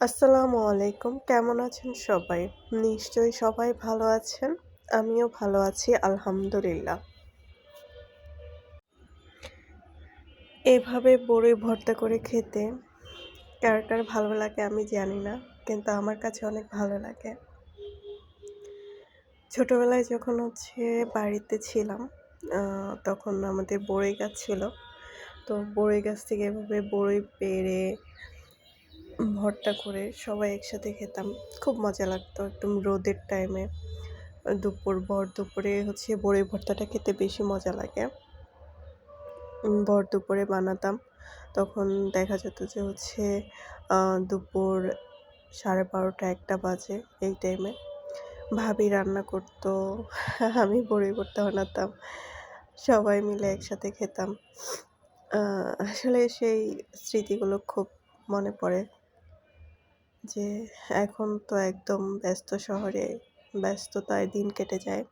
আসসালামু আলাইকুম। কেমন আছেন সবাই? নিশ্চয়ই সবাই ভালো আছেন। আমিও ভালো আছি, আলহামদুলিল্লাহ। এভাবে বড়ই ভর্তা করে খেতে কার ভালো লাগে আমি জানি না, কিন্তু আমার কাছে অনেক ভালো লাগে। ছোটোবেলায় যখন হচ্ছে বাড়িতে ছিলাম তখন আমাদের বড়ই গাছ ছিল। তো বড়ই গাছ থেকে এভাবে বড়ই পেড়ে ভর্তা করে সবাই একসাথে খেতাম। খুব মজা লাগতো একদম রোদের টাইমে দুপুর, ভর দুপুরে হচ্ছে বড়ি ভর্তাটা খেতে বেশি মজা লাগে। ভর দুপুরে বানাতাম। তখন দেখা যেত যে হচ্ছে দুপুর সাড়ে বারোটা একটা বাজে এই টাইমে ভাবি রান্না করতো, আমি বড়ি ভর্তা বানাতাম। সবাই মিলে একসাথে খেতাম। আসলে সেই স্মৃতিগুলো খুব মনে পড়ে। যে এখন তো একদম ব্যস্ত শহরে ব্যস্ততায় দিন কেটে যায়।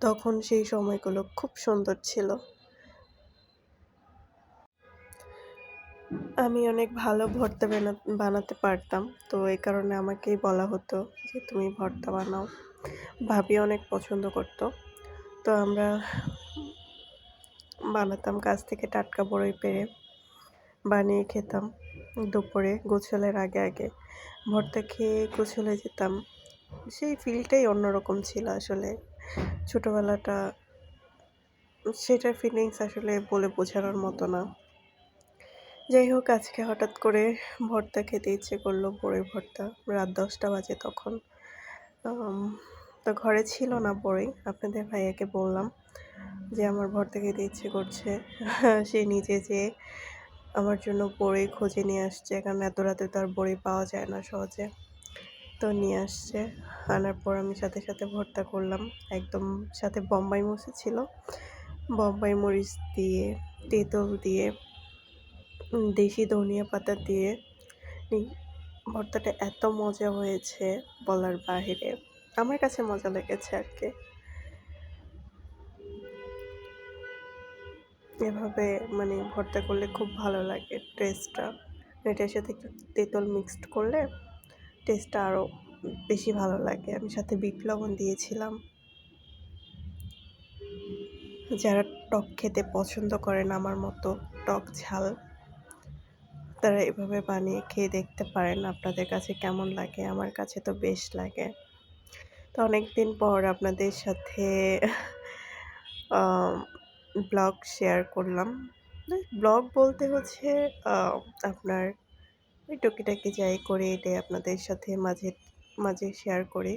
তখন সেই সময়গুলো খুব সুন্দর ছিল। আমি অনেক ভালো ভর্তা বানাতে পারতাম। তো এই কারণে আমাকেই বলা হতো যে, তুমি ভর্তা বানাও। ভাবি অনেক পছন্দ করতো। তো আমরা বানাতাম গাছ থেকে টাটকা বড়ই পেরে বানিয়ে খেতাম। দুপুরে গোছলের আগে আগে। ভর্তা খেয়ে গোছলে যেতাম। সেই ফিলটাই অন্যরকম ছিল আসলে। ছোটোবেলাটা, সেটার ফিলিংস আসলে বলে বোঝানোর মতো না। যাই হোক, আজকে হঠাৎ করে ভর্তা খেতে ইচ্ছে করল বড়ই ভর্তা। রাত দশটা বাজে তখন। তো ঘরে ছিল না বড়ই আপনাদের ভাইয়াকে বললাম যে, আমার ভর্তা খেতে ইচ্ছে করছে। সে নিজে যেয়ে আমার জন্য বড়ি খুঁজে নিয়ে আসছে। কারণ এত রাতে তো আর বড়ি পাওয়া যায় না সহজে। তো নিয়ে আসছে। আনার পর আমি সাথে সাথে ভর্তা করলাম। একদম সাথে বম্বাই মরিচ ছিল। বম্বাই মরিচ দিয়ে, তেঁতুল দিয়ে দেশি ধনিয়া পাতা দিয়ে। ভর্তাটা এত মজা হয়েছে বলার বাহিরে। আমার কাছে মজা লেগেছে আর কি। এভাবে মানে ভর্তা করলে খুব ভালো লাগে টেস্টটা এটার সাথে একটু তেঁতুল মিক্সড করলে টেস্টটা আরও বেশি ভালো লাগে। আমি সাথে বিট লবণ দিয়েছিলাম। যারা টক খেতে পছন্দ করেন আমার মতো টক ঝাল, তারা এভাবে বানিয়ে খেয়ে দেখতে পারেন আপনাদের কাছে কেমন লাগে। আমার কাছে তো বেশ লাগে। তো অনেক দিন পর আপনাদের সাথে ব্লগ শেয়ার করলাম। ব্লগ বলতে হচ্ছে আপনার ওই টুকিটাকি যাই করে এটাই আপনাদের সাথে মাঝে মাঝে শেয়ার করে।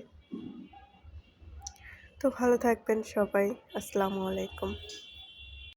তো ভালো থাকবেন সবাই। আসসালামু আলাইকুম।